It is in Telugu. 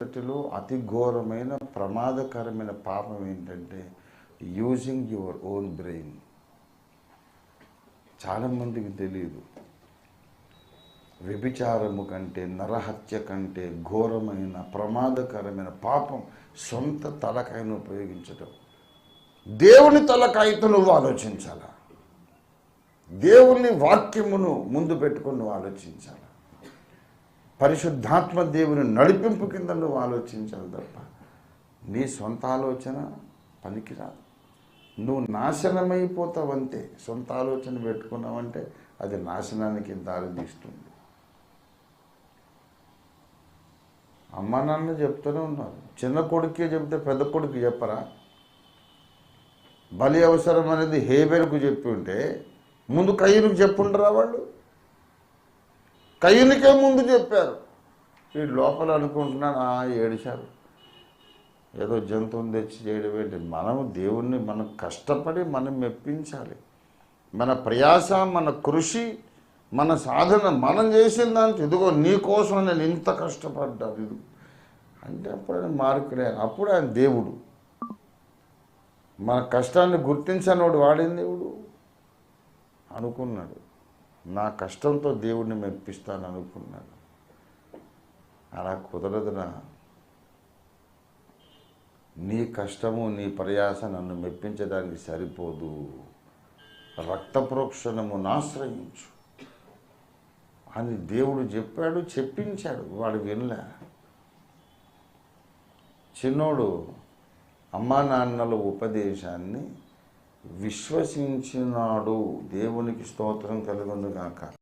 మొదటిలో అతి ఘోరమైన ప్రమాదకరమైన పాపం ఏంటంటే యూజింగ్ యువర్ ఓన్ బ్రెయిన్ చాలామందికి తెలియదు వ్యభిచారము కంటే నరహత్య కంటే ఘోరమైన ప్రమాదకరమైన పాపం సొంత తలకాయను ఉపయోగించడం దేవుని తలకాయతో నువ్వు ఆలోచించాలా? దేవుని వాక్యమును ముందు పెట్టుకొని నువ్వు ఆలోచించాలా? పరిశుద్ధాత్మ దేవుని నడిపింపు కింద నువ్వు ఆలోచించాలి తప్ప నీ సొంత ఆలోచన పనికిరాదు. నువ్వు నాశనమైపోతావంతే. సొంత ఆలోచన పెట్టుకున్నావంటే అది నాశనానికి దారి తీస్తుంది. అమ్మ నాన్న చెప్తూనే ఉన్నారు. చిన్న కొడుకే చెప్తే పెద్ద కొడుకు చెప్పరా? బలి అవసరం అనేది హేబెల్కు చెప్పి ఉంటే ముందు కయ్యనుకు చెప్పుండరా వాళ్ళు? టైంకే ముందు చెప్పారు. ఈ లోపల అనుకుంటున్నాను ఆ ఏడిశారు. ఏదో జంతువుని తెచ్చి చేయడం ఏంటి? మనము దేవుణ్ణి మనం కష్టపడి మనం మెప్పించాలి. మన ప్రయాస మన కృషి మన సాధన మనం చేసిన దానికి ఇదిగో నీ కోసం నేను ఇంత కష్టపడ్డాను. ఇది అంటే అప్పుడు ఆయన మార్కులే అప్పుడు ఆయన దేవుడు. మన కష్టాన్ని గుర్తించనోడు వాడిన దేవుడు? అనుకున్నాడు. నా కష్టంతో దేవుడిని మెప్పిస్తాను అనుకున్నాడు అలా కుదరదునా? నీ కష్టము నీ ప్రయాస నన్ను మెప్పించడానికి సరిపోదు. రక్త ప్రోక్షణమును ఆశ్రయించు అని దేవుడు చెప్పాడు చెప్పించాడు. వాడు వినలే. చిన్నోడు అమ్మా నాన్నల ఉపదేశాన్ని విశ్వసించినాడు. దేవునికి స్తోత్రం కలుగునుగాక.